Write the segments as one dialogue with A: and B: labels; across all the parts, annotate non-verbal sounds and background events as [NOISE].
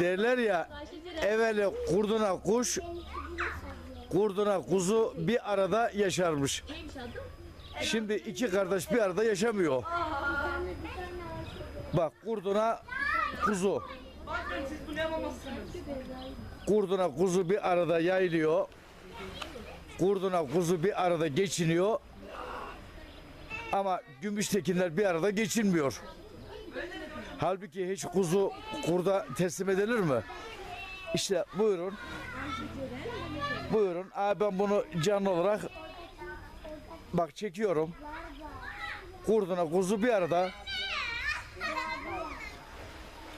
A: Derler ya evveli kurduna kuş, kurduna kuzu bir arada yaşarmış. Şimdi iki kardeş bir arada yaşamıyor. Bak kurduna kuzu. Kurduna kuzu bir arada yayılıyor. Kurduna kuzu bir arada geçiniyor. Ama gümüştekinler bir arada geçinmiyor. Halbuki hiç kuzu kurda teslim edilir mi? İşte buyurun. Buyurun. Aa, ben bunu canlı olarak bak çekiyorum. Kurduna kuzu bir arada.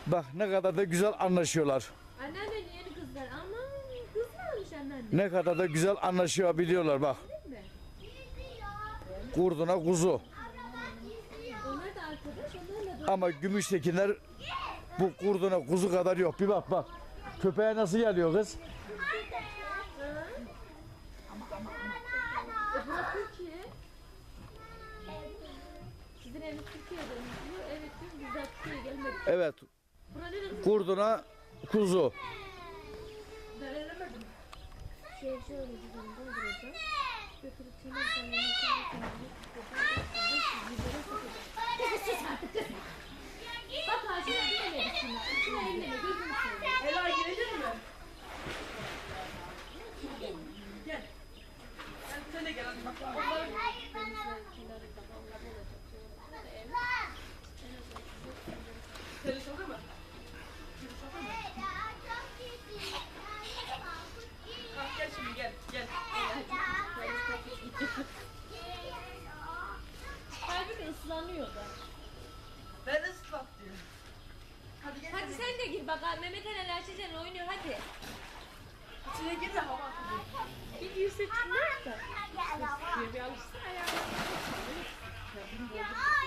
A: Bak ne kadar da güzel anlaşıyorlar.
B: Anneanne yeni kızlar. Aman kız mı almış anneanne?
A: Ne kadar da güzel anlaşabiliyorlar bak. Kurduna kuzu.
B: Onlar da arkadaş. Onlarla da
A: Ama Gümüştekinler bu kurduna kuzu kadar yok. Bir bak bak. Köpeğe nasıl geliyor kız?
B: Sizin eviniz Türkiye'de mi? Evet biz daha Türkiye'ye gelmedik.
A: Evet.
B: Bura neresi?
A: Kurduna kuzu.
B: Şey şöyle güzel dolduracağım. Götürüp çiğner kendine Bak ağacına gidemedik şimdi. İçine.
C: Ela girecek mi? Gel. Sen, de gel hadi bak. Onlar
B: Gir bak Mehmet Ali Ayşecan oynuyor hadi.
C: İçine gir de hava atıyor.
B: Bir girse çıkmaz da. Bir alışsın ayağına. Batuhan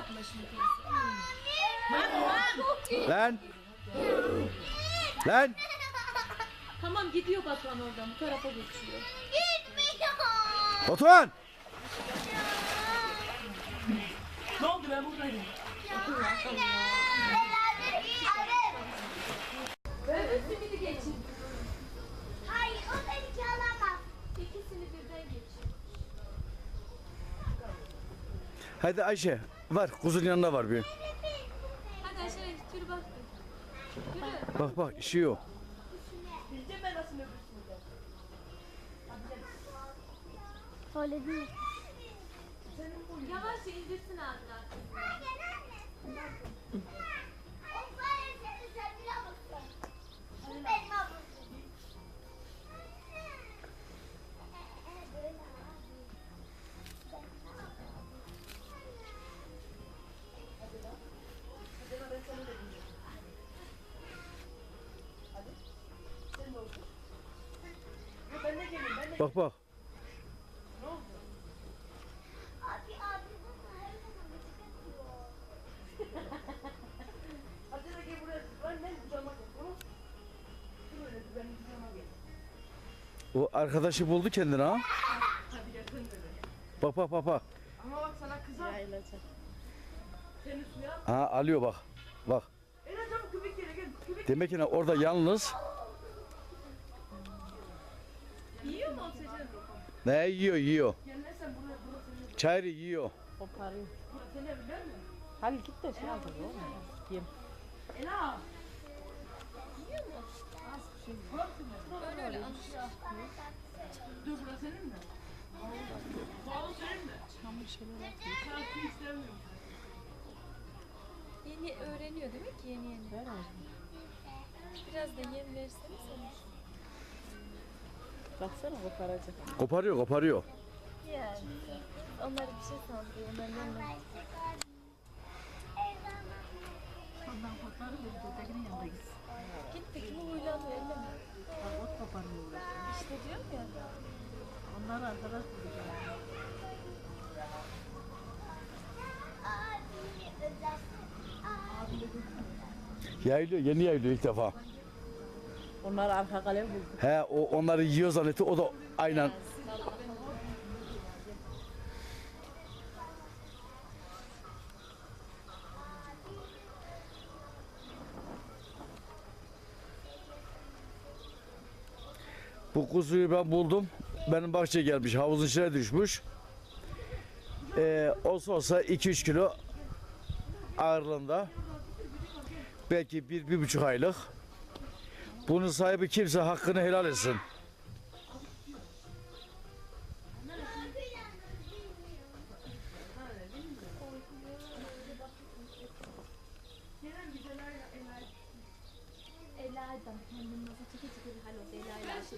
B: yapma şimdi.
A: Lan. Lan.
B: Tamam gidiyor Batuhan oradan bu tarafa geçiyor.
A: Batuhan.
C: Ne oldu ben buradayım.
B: Öbürsünü geçin.
D: Hayır o beni çalamaz.
B: İkisini birden geçin.
A: Hadi Ayşe. Var kuzun yanında var bir.
B: Hadi aşağıya yürü bak. Yürü.
A: Bak bak işiyor.
C: Bileceğim ben nasıl öbürsünü de.
D: Öyle değil.
B: Yavaşça indirsin ağzına.
D: O
A: Bak bak.
D: Abi abi bunu her zaman gıcık ediyor.
C: Hadi de gel buraya. Ben ne kucağıma gel. Bunu. Dur öyle benim kucağıma gel.
A: O arkadaşı buldu kendine ha.
C: Hadi gel sen de.
A: Bak bak bak bak.
C: Ama bak sana kızar. Seni suya.
A: Ha alıyor bak. Bak.
C: En azından köpek gele gel. Köpek
A: Demek ki orada yalnız.
B: Yiyor mu oksijen?
A: Ne yiyor yiyor. Çayırı yiyor.
C: Değil mi?
E: Hadi git de şey al tabii oğlum. Yem.
C: Ela.
B: Öyle öyle alış.
C: Dur burası senin mi? Bağlı senin mi?
E: Çamur şeyler.
C: Sen su istemiyorum.
B: Yeni öğreniyor demek ki yeni yeni.
E: Ver ağzını.
B: Biraz da yem versene sen.
E: Baksana koparacak.
A: Koparıyor koparıyor.
B: Yani. Onlar bir şey saldırıyor. Onlar ne?
E: Ondan koparır da ötekinin yanına gitsin.
B: Gitti kimi huylanıyor öyle mi?
E: Bak ot koparmıyor.
B: İşte diyorum ya.
E: Onlar arkadaş bulacak. Abi. Abi.
A: Yayılıyor, yeni yayılıyor ilk defa.
E: Onlar arka kalem buldu.
A: He, o onları yiyor zannetti. O da aynen. Bu kuzuyu ben buldum. Benim bahçeye gelmiş. Havuzun içine düşmüş. Ee, olsa olsa 2-3 kilo ağırlığında. Belki bir, bir buçuk aylık. Bunun sahibi kimse hakkını helal etsin.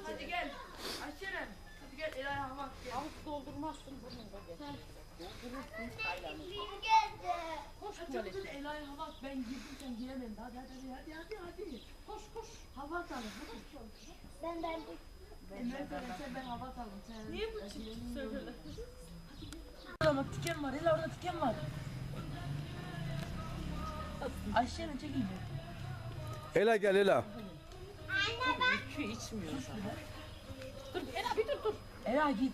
C: Hadi gel. Ayşe'rem. Hadi gel at. Gel.
E: Avuç doldurmazsın bunu
D: geldi.
E: Koş
C: Hadi
E: tuvalet.
C: kız Ela'ya hava at. Ben girdim sen giremedin. Hadi hadi hadi hadi hadi. Koş koş. Hava. Hadi.
D: Ben ben
C: Emre söylerse ben hava. Sen
E: Niye bu çift söylüyorlar?
C: Orada tiken var. Ela orada tiken var. Ayşe'nin çekil.
A: Ela gel Ela.
E: Şu içmiyor sana. Dur Ela bir dur dur.
C: Ela git.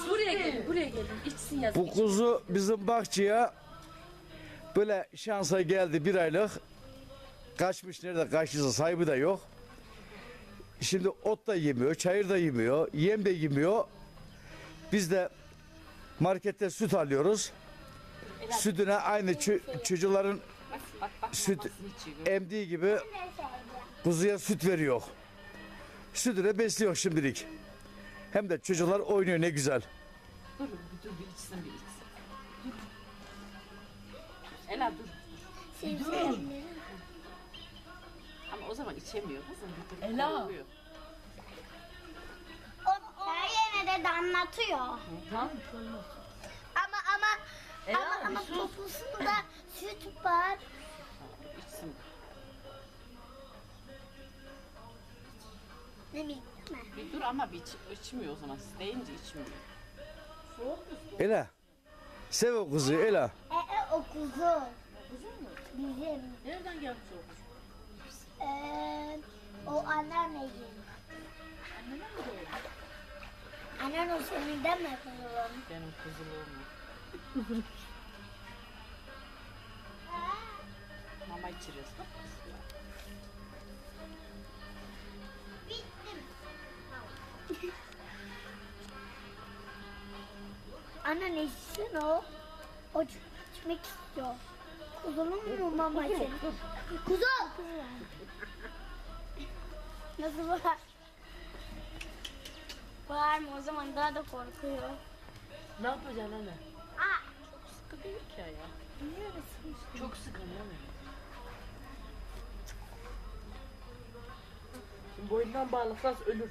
D: Batıyor.
B: Buraya gelin, buraya gelin. İçsin yazık.
A: Bu kuzu bizim bahçeye böyle şansa geldi bir aylık. Kaçmış nerede kaçtıysa sahibi de yok. Şimdi ot da yemiyor, çayır da yemiyor, yem de yemiyor. Biz de markette süt alıyoruz. Sütüne aynı çö- çocukların Süt- emdiği gibi kuzuya süt veriyor. Sütüne besliyor şimdilik. Hem de çocuklar oynuyor ne güzel.
E: Dur bir dur bir içsin bir içsin. Dur. Ela dur.
D: Sevgilim.
E: Ama o zaman içemiyor kızım. Bir dur.
C: Ela.
E: korkuyor.
D: O her yerine de damlatıyor.
C: Tamam.
D: Ama ama
C: Ela,
D: ama ama
C: sus.
D: poposunda süt var.
E: İçsin.
D: Ne bileyim mi?
E: Bir dur ama bir iç, içmiyor o zaman. Siz deyince içmiyor.
A: Ela. Sev o kuzuyu Ela.
D: E, e o kuzu. Bizim.
E: Nereden gelmiş o?
D: Ee, o anneanne gibi. Annen o senin deme kızım.
E: Benim kızılığım. [LAUGHS] Mama içiriyoruz. Bak
D: Anne ne içsin o? O içmek istiyor. Kuzunun mu mama için? Kuzu! Nasıl var? Var mı? O zaman daha da korkuyor.
C: Ne yapacaksın anne?
D: Aa!
E: Sıkı değil ki ya.
C: Çok sıkın değil mi? Şimdi boyundan bağlasan ölür.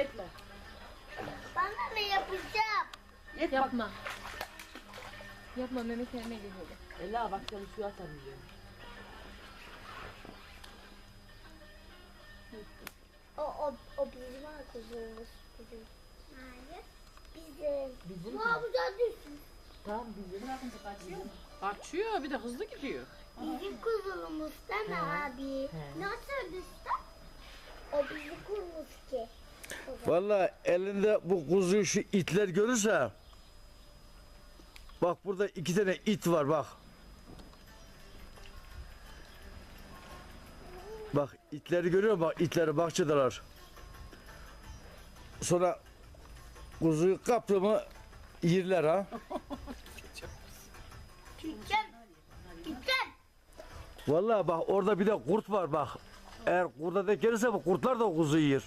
C: Etme.
D: Bana ne yapacağım?
C: Et bak.
B: Yapma. Yapma Mehmet kendine geliyor.
C: Ela bak sen su atarım.
D: O, o, o bizim kuzumuz. Bizim. Hayır. Bizim.
C: Bizim
D: Bu
C: mi?
D: havuza düşsün.
C: Tamam bizim.
E: Açıyor bir de hızlı gidiyor.
D: Bizim kuzumuz değil mi abi? Nasıl düşsün? O bizim kuzumuz ki.
A: Vallahi elinde bu kuzuyu şu itler görürse bak burada iki tane it var bak. Bak itleri görüyor musun? Bak itleri bahçedeler. Sonra kuzuyu kaptı mı yerler ha.
D: Gideceğim. Gideceğim.
A: Vallahi bak orada bir de kurt var bak. Eğer kurda denk gelirse bu kurtlar da o kuzuyu yer.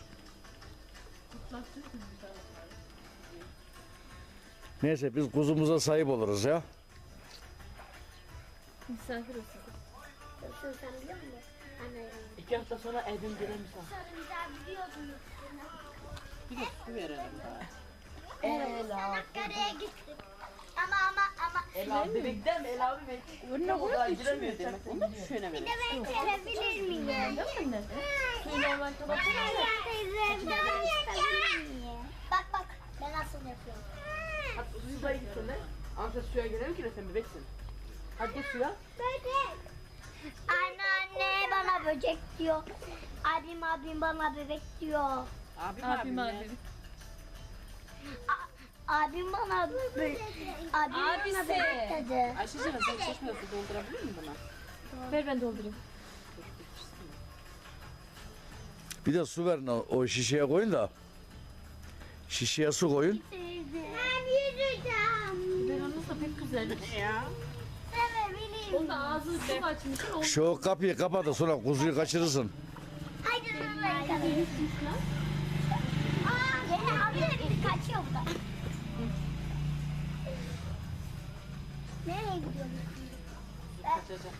A: Neyse biz kuzumuza sahip oluruz ya.
B: Misafir olsun.
D: Sen biliyor musun? Anne.
C: İki hafta sonra evim gelen misafir.
D: Sarımsağı biliyordum.
E: Bir de su verelim.
C: Ela.
D: Ankara'ya gittik.
C: El abi bebekten mi? El abi bebek.
E: Önüne
C: O
E: koyup içmiyor
C: demek.
E: Onu da şöyle
D: Bir de ben çevirebilir miyim?
B: Değil mi anne? Suyu normal
D: ben miyim? Bak bak ben nasıl yapıyorum.
C: Hadi suya gitsin de. Amca suya girelim ki de sen bebeksin. Hadi git suya.
D: Böcek. Anne anne bana böcek diyor. Abim abim bana bebek diyor.
C: Abim
B: Abim
C: abim.
B: abim.
D: Abim bana bö- abim
B: Abisi.
D: bana bebek dedi.
E: Ayşe'cim sen su doldurabilir miyim buna?
B: Ver ben doldurayım.
A: Bir de su verin o, o şişeye koyun da. Şişeye su koyun.
D: Ben yüzeceğim.
B: Ben onu da pek güzel.
E: Ya.
D: Sevebilirim.
B: O da ağzını çok açmışsın. O
A: Şu kapıyı kapat da sonra kuzuyu kaçırırsın.
D: Haydi ben kalayım. Aa, gene abi de biri kaçıyor burada. Nereye gidiyorsun?
E: Kaçacak.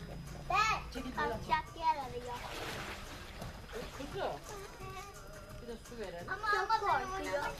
D: Ben kaçacak yer arıyorum.
E: Kuzu. Bir de su verelim.
D: Ama ama ben şurada.